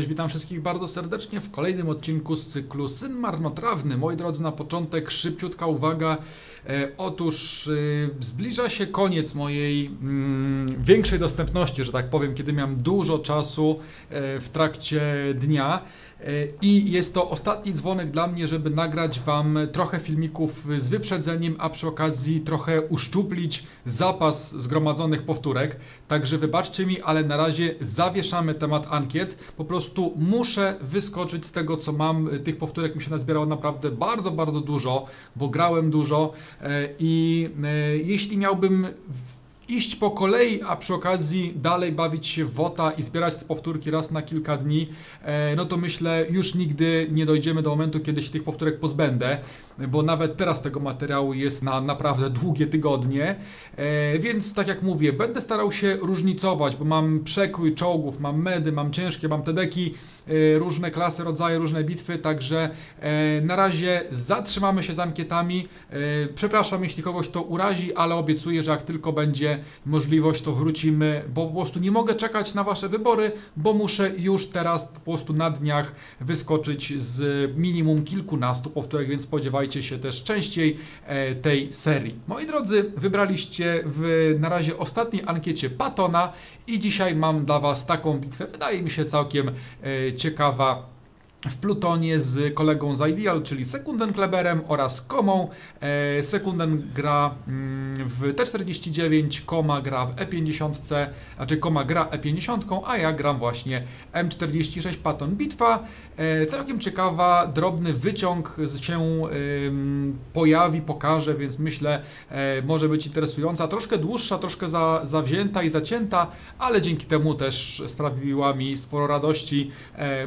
Cześć, witam wszystkich bardzo serdecznie w kolejnym odcinku z cyklu Syn Marnotrawny. Moi drodzy, na początek szybciutka uwaga. E, otóż e, zbliża się koniec mojej mm, większej dostępności, że tak powiem, kiedy miałem dużo czasu e, w trakcie dnia. E, I jest to ostatni dzwonek dla mnie, żeby nagrać Wam trochę filmików z wyprzedzeniem, a przy okazji trochę uszczuplić zapas zgromadzonych powtórek. Także wybaczcie mi, ale na razie zawieszamy temat ankiet. Po prostu muszę wyskoczyć z tego, co mam. Tych powtórek mi się nazbierało naprawdę bardzo, bardzo dużo, bo grałem dużo e, i e, jeśli miałbym iść po kolei, a przy okazji dalej bawić się w WOTA i zbierać te powtórki raz na kilka dni, e, no to myślę, już nigdy nie dojdziemy do momentu, kiedy się tych powtórek pozbędę, bo nawet teraz tego materiału jest na naprawdę długie tygodnie, e, więc tak jak mówię, będę starał się różnicować, bo mam przekrój czołgów, mam medy, mam ciężkie, mam tedeki, e, różne klasy, rodzaje, różne bitwy, także na razie zatrzymamy się z ankietami. Przepraszam, jeśli kogoś to urazi, ale obiecuję, że jak tylko będzie możliwość, to wrócimy, bo po prostu nie mogę czekać na Wasze wybory, bo muszę już teraz po prostu na dniach wyskoczyć z minimum kilkunastu powtórek, więc spodziewajcie się też częściej e, tej serii. Moi drodzy, wybraliście w na razie ostatniej ankiecie Patona i dzisiaj mam dla Was taką bitwę, wydaje mi się całkiem e, ciekawa w Plutonie z kolegą z Ideal, czyli Sekunden Kleberem oraz Komą. E, Sekunden gra mm, w T49, Koma gra w E50, znaczy Koma gra E50, a ja gram właśnie M46 Patton. Bitwa e, całkiem ciekawa, drobny wyciąg się pojawi, pokaże, więc myślę e, może być interesująca. Troszkę dłuższa, troszkę za, zawzięta i zacięta, ale dzięki temu też sprawiła mi sporo radości,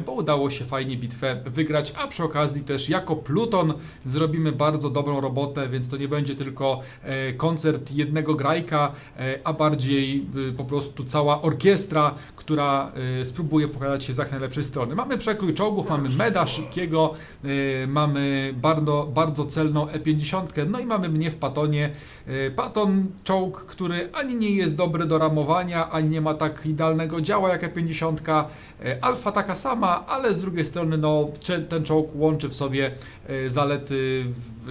bo udało się fajnie bitwę wygrać, a przy okazji też jako Pluton zrobimy bardzo dobrą robotę, więc to nie będzie tylko e, koncert jednego grajka, e, a bardziej e, po prostu cała orkiestra, która spróbuje pokazać się z jak najlepszej strony. Mamy przekrój czołgów, mamy Meda Szykiego, mamy bardzo, bardzo celną E50, no i mamy mnie w Patonie. Paton czołg, który ani nie jest dobry do ramowania, ani nie ma tak idealnego działa jak E50. Alfa taka sama, ale z drugiej strony no, ten czołg łączy w sobie e, zalety,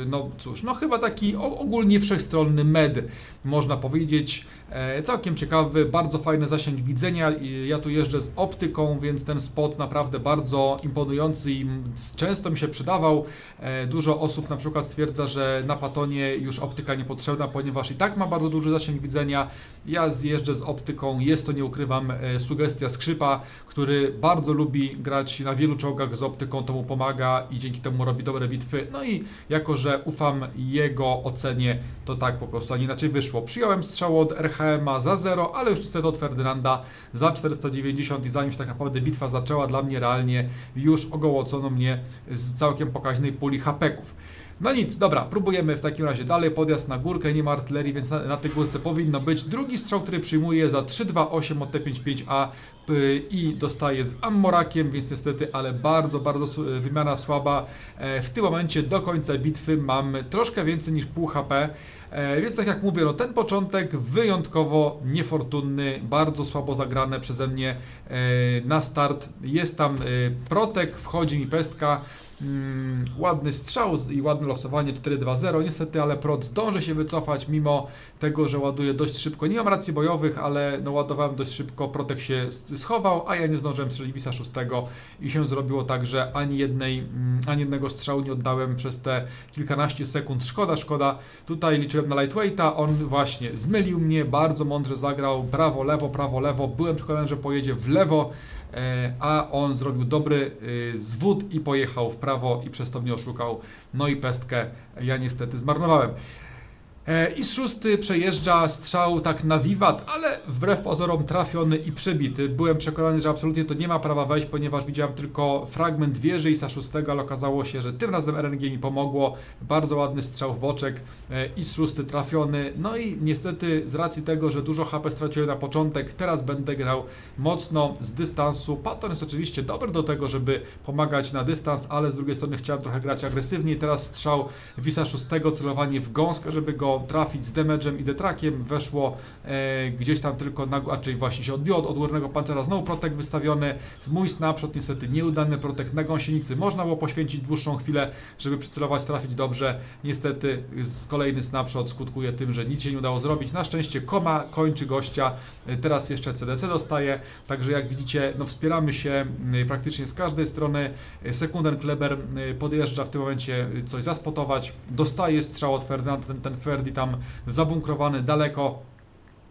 no cóż, no chyba taki ogólnie wszechstronny med, można powiedzieć. E, całkiem ciekawy, bardzo fajny zasięg widzenia. Ja tu jeżdżę z optyką, więc ten spot naprawdę bardzo imponujący i często mi się przydawał. E, dużo osób na przykład stwierdza, że na Patonie już optyka niepotrzebna, ponieważ i tak ma bardzo duży zasięg widzenia. Ja zjeżdżę z optyką, jest to, nie ukrywam, sugestia skrzypa, który bardzo lubi grać na wielu czołgach z optyką to mu pomaga i dzięki temu robi dobre bitwy. No i jako, że ufam jego ocenie, to tak po prostu, a nie inaczej wyszło. Przyjąłem strzał od RHM za 0, ale już niestety od Ferdynanda za 490 i zanim się tak naprawdę bitwa zaczęła, dla mnie realnie już ogołocono mnie z całkiem pokaźnej puli hapeków. No nic, dobra, próbujemy w takim razie dalej, podjazd na górkę, nie ma artylerii, więc na, na tej górce powinno być. Drugi strzał, który przyjmuję za 328 od T55A i dostaję z Ammorakiem, więc niestety, ale bardzo, bardzo wymiana słaba. E, w tym momencie do końca bitwy mam troszkę więcej niż pół HP, e, więc tak jak mówię, no ten początek wyjątkowo niefortunny, bardzo słabo zagrane przeze mnie e, na start. Jest tam protek, wchodzi mi pestka, Mm, ładny strzał i ładne losowanie 4-2-0. Niestety, ale Prot zdąży się wycofać, mimo tego, że ładuje dość szybko. Nie mam racji bojowych, ale no, ładowałem dość szybko. Protek się schował, a ja nie zdążyłem strzelić Wisa 6 i się zrobiło tak, że ani, jednej, mm, ani jednego strzału nie oddałem przez te kilkanaście sekund. Szkoda, szkoda. Tutaj liczyłem na lightweighta, on właśnie zmylił mnie, bardzo mądrze zagrał, prawo, lewo, prawo, lewo. Byłem przekonany, że pojedzie w lewo, a on zrobił dobry e, zwód i pojechał w prawo i przez to mnie oszukał. No i pestkę ja niestety zmarnowałem. E, I z szósty przejeżdża strzał tak na wiwat, ale wbrew pozorom trafiony i przebity. Byłem przekonany, że absolutnie to nie ma prawa wejść, ponieważ widziałem tylko fragment wieży i szóstego, ale okazało się, że tym razem RNG mi pomogło. Bardzo ładny strzał w boczek e, i z szósty trafiony. No i niestety z racji tego, że dużo HP straciłem na początek, teraz będę grał mocno z dystansu. Patton jest oczywiście dobry do tego, żeby pomagać na dystans, ale z drugiej strony chciałem trochę grać agresywniej. Teraz strzał Wisa szóstego, celowanie w gąskę, żeby go trafić z damage'em i detrakiem, weszło e, gdzieś tam tylko, na, a czyli właśnie się odbiło od odgórnego pancera, znowu protek wystawiony, mój snapshot niestety nieudany. Protek na gąsienicy, można było poświęcić dłuższą chwilę, żeby przycelować, trafić dobrze, niestety kolejny snapshot skutkuje tym, że nic się nie udało zrobić, na szczęście koma kończy gościa, e, teraz jeszcze CDC dostaje, także jak widzicie, no wspieramy się e, praktycznie z każdej strony, e, Sekunden Kleber podjeżdża w tym momencie coś zaspotować, dostaje strzał od Ferdynanda, ten, ten Ferdi tam zabunkrowany daleko,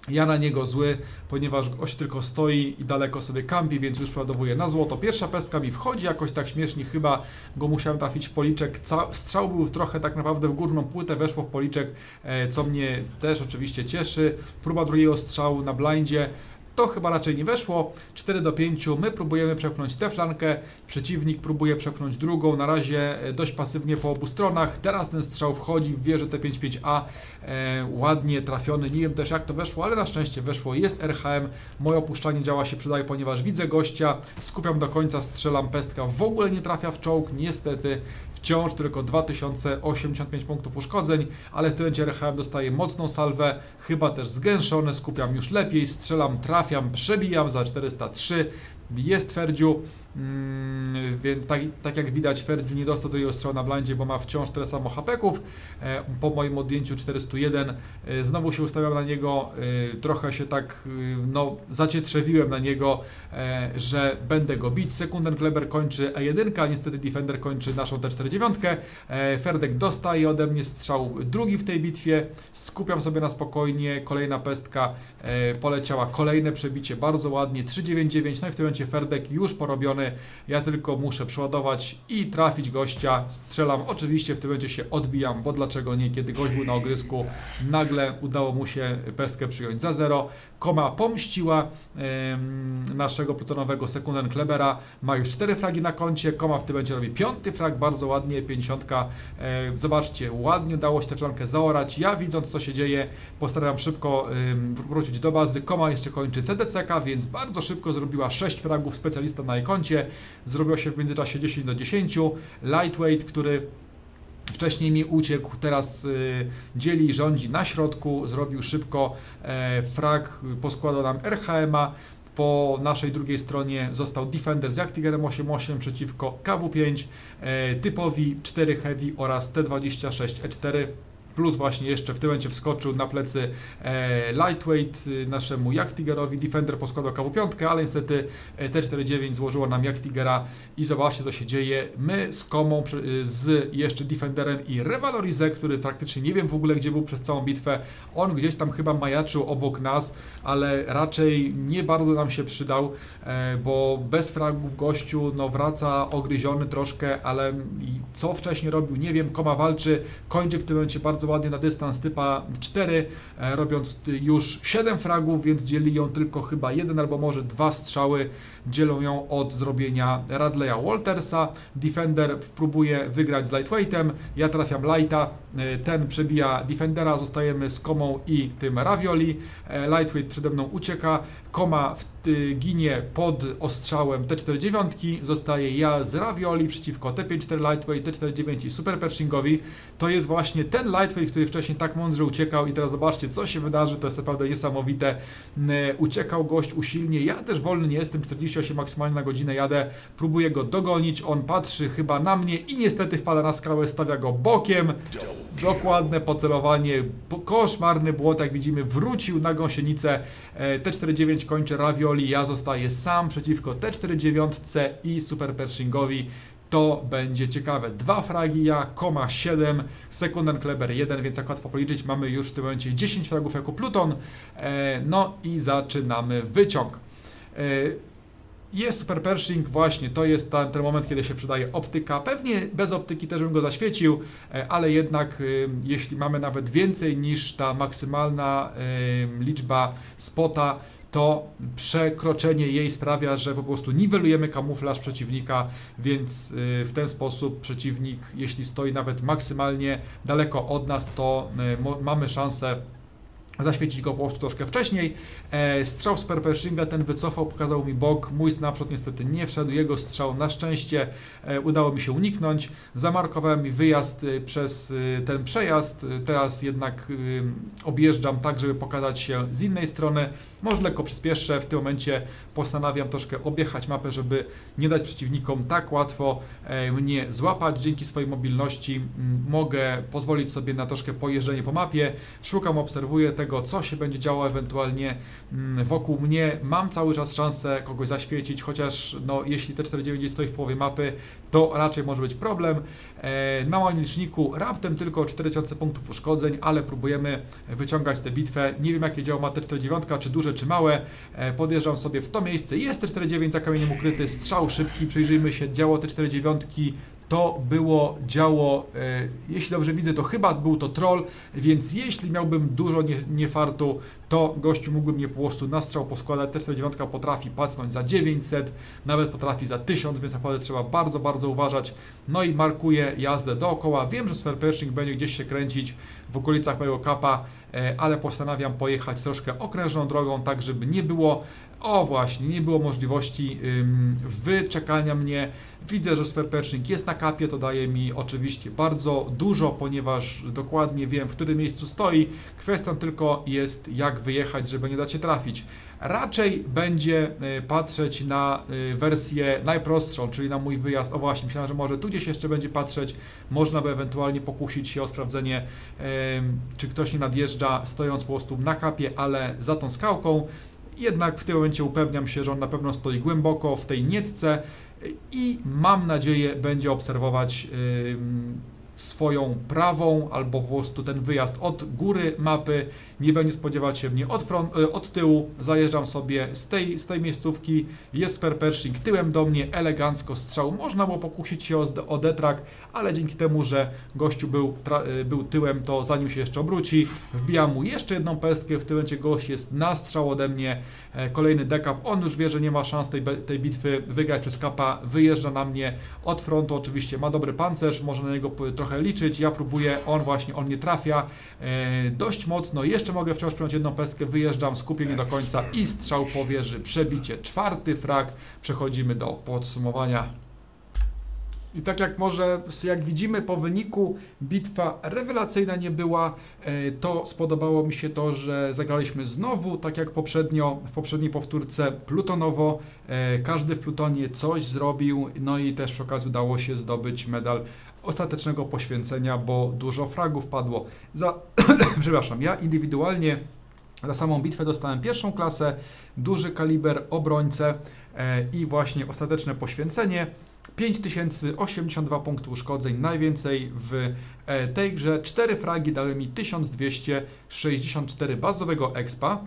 ja na niego zły, ponieważ gość tylko stoi i daleko sobie kampi, więc już przeładowuje na złoto. Pierwsza pestka mi wchodzi jakoś tak śmiesznie, chyba go musiałem trafić w policzek. Strzał był trochę tak naprawdę w górną płytę, weszło w policzek, e, co mnie też oczywiście cieszy. Próba drugiego strzału na blindzie. To chyba raczej nie weszło. 4 do 5. My próbujemy przepchnąć tę flankę. Przeciwnik próbuje przepchnąć drugą. Na razie e, dość pasywnie po obu stronach. Teraz ten strzał wchodzi w wieżę T55A. E, ładnie trafiony. Nie wiem też jak to weszło, ale na szczęście weszło. Jest RHM. Moje opuszczanie działa się przydaje, ponieważ widzę gościa. Skupiam do końca, strzelam pestka. W ogóle nie trafia w czołg. Niestety wciąż tylko 2085 punktów uszkodzeń, ale w tym momencie RHM dostaje mocną salwę. Chyba też zgęszony. Skupiam już lepiej. Strzelam, trafiam trafiam, przebijam za 403, jest Ferdziu, mm, więc tak, tak, jak widać Ferdziu nie dostał drugiego strzału na blandzie, bo ma wciąż tyle samo hapeków. E, po moim odjęciu 401 e, znowu się ustawiam na niego, e, trochę się tak no, zacietrzewiłem na niego, że będę go bić. Sekunden Kleber kończy E1, niestety Defender kończy naszą T49. Ferdek dostaje ode mnie strzał drugi w tej bitwie, skupiam sobie na spokojnie, kolejna pestka poleciała, kolejne przebicie, bardzo ładnie, 399, no i w tym momencie Ferdek już porobiony, ja tylko muszę przeładować i trafić gościa, strzelam, oczywiście w tym momencie się odbijam, bo dlaczego nie, kiedy gość był na ogrysku, nagle udało mu się pestkę przyjąć za zero, Koma pomściła naszego plutonowego Sekunden Klebera, ma już cztery fragi na koncie, Koma w tym momencie robi piąty frag, bardzo ładnie, 50, zobaczcie, ładnie udało się tę flankę zaorać, ja widząc co się dzieje, postaram szybko wrócić do bazy, Koma jeszcze kończy CDCK, więc bardzo szybko zrobiła 6 fragów specjalista na jej koncie. Zrobiło się w międzyczasie 10 do 10. Lightweight, który Wcześniej mi uciekł, teraz y, dzieli i rządzi na środku, zrobił szybko e, frag, poskładał nam RHM-a, po naszej drugiej stronie został Defender z Jagdtigerem 8.8 przeciwko KW5, e, typowi 4 Heavy oraz T26E4 plus właśnie jeszcze w tym momencie wskoczył na plecy e, lightweight y, naszemu Jagtigerowi, Defender poskładał KW5, ale niestety e, T49 złożyło nam Jagtigera i zobaczcie co się dzieje. My z Komą, y, z jeszcze Defenderem i Revalorizę, który praktycznie nie wiem w ogóle gdzie był przez całą bitwę, on gdzieś tam chyba majaczył obok nas, ale raczej nie bardzo nam się przydał, e, bo bez fragów gościu no wraca ogryziony troszkę, ale co wcześniej robił, nie wiem, Koma walczy, kończy w tym momencie bardzo bardzo ładnie na dystans typa 4, e, robiąc już 7 fragów, więc dzieli ją tylko chyba jeden albo może dwa strzały, dzielą ją od zrobienia Radleya Waltersa. Defender próbuje wygrać z Lightweightem, ja trafiam Lighta, e, ten przebija Defendera, zostajemy z Komą i tym Ravioli. E, Lightweight przede mną ucieka, Koma w ginie pod ostrzałem T49, zostaje ja z Ravioli przeciwko T54 Lightweight, T49 i Super Pershingowi. To jest właśnie ten Lightweight, który wcześniej tak mądrze uciekał i teraz zobaczcie, co się wydarzy, to jest naprawdę niesamowite. Uciekał gość usilnie, ja też wolny nie jestem, 48 maksymalnie na godzinę jadę, próbuję go dogonić, on patrzy chyba na mnie i niestety wpada na skałę, stawia go bokiem. Dokładne pocelowanie, koszmarny błąd, jak widzimy, wrócił na gąsienicę. E, T49 kończy Ravioli, ja zostaję sam przeciwko T49 i Super Pershingowi. To będzie ciekawe. Dwa fragi ja, koma 7, Sekunden Kleber 1, więc jak łatwo policzyć, mamy już w tym momencie 10 fragów jako Pluton. E, no i zaczynamy wyciąg. E, jest Super Pershing, właśnie to jest ten, ten moment, kiedy się przydaje optyka. Pewnie bez optyki też bym go zaświecił, e, ale jednak y, jeśli mamy nawet więcej niż ta maksymalna y, liczba spota, to przekroczenie jej sprawia, że po prostu niwelujemy kamuflaż przeciwnika, więc w ten sposób przeciwnik, jeśli stoi nawet maksymalnie daleko od nas, to mamy szansę zaświecić go po prostu troszkę wcześniej. E, strzał z Perpershinga ten wycofał, pokazał mi bok, mój snapshot niestety nie wszedł, jego strzał na szczęście e, udało mi się uniknąć. Zamarkowałem mi wyjazd e, przez ten przejazd, teraz jednak objeżdżam tak, żeby pokazać się z innej strony. Może lekko przyspieszę, w tym momencie postanawiam troszkę objechać mapę, żeby nie dać przeciwnikom tak łatwo mnie złapać. Dzięki swojej mobilności mogę pozwolić sobie na troszkę pojeżdżenie po mapie. Szukam, obserwuję tego, co się będzie działo ewentualnie mm, wokół mnie. Mam cały czas szansę kogoś zaświecić, chociaż no, jeśli T49 stoi w połowie mapy, to raczej może być problem. E, Na moim raptem tylko 4000 punktów uszkodzeń, ale próbujemy wyciągać tę bitwę. Nie wiem jakie działo ma T49, czy duże, czy małe. E, Podjeżdżam sobie w to miejsce. Jest T49 za kamieniem ukryty, strzał szybki, przyjrzyjmy się, działo T49 to było działo, e, jeśli dobrze widzę, to chyba był to troll, więc jeśli miałbym dużo nie, niefartu, to gościu mógłby mnie po prostu na strzał poskładać. T49 potrafi pacnąć za 900, nawet potrafi za 1000, więc naprawdę trzeba bardzo, bardzo uważać. No i markuję jazdę dookoła. Wiem, że Spare Pershing będzie gdzieś się kręcić w okolicach mojego kapa, e, ale postanawiam pojechać troszkę okrężną drogą, tak żeby nie było o właśnie, nie było możliwości wyczekania mnie. Widzę, że Spare Pershing jest na kapie, to daje mi oczywiście bardzo dużo, ponieważ dokładnie wiem, w którym miejscu stoi. Kwestią tylko jest, jak wyjechać, żeby nie dać się trafić. Raczej będzie y, patrzeć na y, wersję najprostszą, czyli na mój wyjazd. O właśnie, myślałem, że może tu gdzieś jeszcze będzie patrzeć. Można by ewentualnie pokusić się o sprawdzenie, czy ktoś nie nadjeżdża, stojąc po prostu na kapie, ale za tą skałką. Jednak w tym momencie upewniam się, że on na pewno stoi głęboko w tej nietce i mam nadzieję będzie obserwować swoją prawą albo po prostu ten wyjazd od góry mapy, nie będzie spodziewać się mnie od, front, y, od tyłu, zajeżdżam sobie z tej, z tej miejscówki, jest Spare Pershing tyłem do mnie, elegancko strzał, można było pokusić się o, o detrak, ale dzięki temu, że gościu był, y, był tyłem, to zanim się jeszcze obróci, wbijam mu jeszcze jedną pestkę, w tym momencie gość jest na strzał ode mnie, e, kolejny dekap, on już wie, że nie ma szans tej, tej bitwy wygrać przez kapa, wyjeżdża na mnie od frontu, oczywiście ma dobry pancerz, można na niego p- trochę liczyć, ja próbuję, on właśnie, on nie trafia e, dość mocno, jeszcze mogę wciąż przyjąć jedną pestkę, wyjeżdżam, skupienie do końca i strzał po wieży, przebicie, czwarty frag, przechodzimy do podsumowania. I tak jak może, jak widzimy po wyniku, bitwa rewelacyjna nie była. E, To spodobało mi się to, że zagraliśmy znowu, tak jak poprzednio, w poprzedniej powtórce, plutonowo. E, Każdy w plutonie coś zrobił, no i też przy okazji udało się zdobyć medal ostatecznego poświęcenia, bo dużo fragów padło. Za, przepraszam, ja indywidualnie za samą bitwę dostałem pierwszą klasę, duży kaliber, obrońcę e, i właśnie ostateczne poświęcenie. 5082 punkty uszkodzeń, najwięcej w e, tej grze. 4 fragi dały mi 1264 bazowego expa,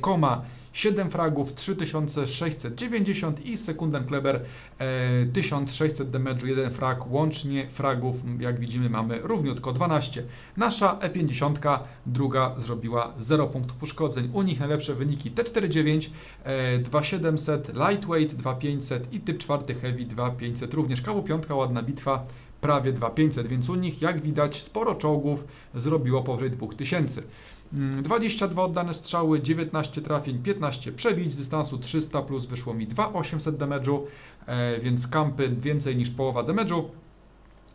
koma 7 fragów 3690 i Sekunden Kleber e, 1600 damage'u, 1 frag, łącznie fragów jak widzimy mamy równiutko 12. Nasza E50 druga zrobiła 0 punktów uszkodzeń, u nich najlepsze wyniki T49, e, 2700, Lightweight 2500 i typ 4 Heavy 2500, również kawu piątka, ładna bitwa prawie 2500, więc u nich jak widać sporo czołgów zrobiło powyżej 2000. Mm, 22 oddane strzały, 19 trafień, 15 przebić z dystansu 300 plus wyszło mi 2800 damage'u, e, więc kampy więcej niż połowa damage'u.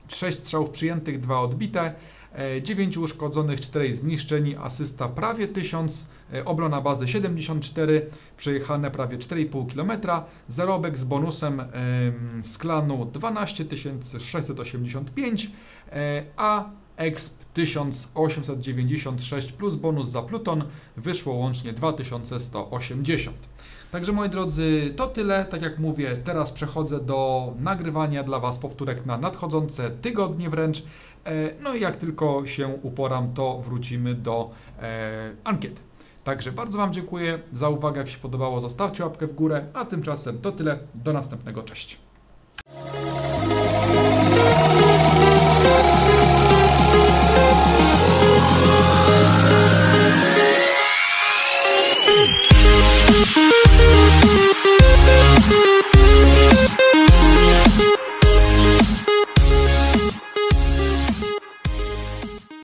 6 strzałów przyjętych, 2 odbite, e, 9 uszkodzonych, 4 zniszczeni, asysta prawie 1000, e, obrona bazy 74, przejechane prawie 4,5 km, zarobek z bonusem em, z klanu 12 685, e, a exp 1896 plus bonus za Pluton wyszło łącznie 2180. Także moi drodzy, to tyle. Tak jak mówię, teraz przechodzę do nagrywania dla Was powtórek na nadchodzące tygodnie wręcz. E, No i jak tylko się uporam, to wrócimy do e, ankiety. Także bardzo Wam dziękuję za uwagę. Jak się podobało, zostawcie łapkę w górę. A tymczasem to tyle. Do następnego. Cześć.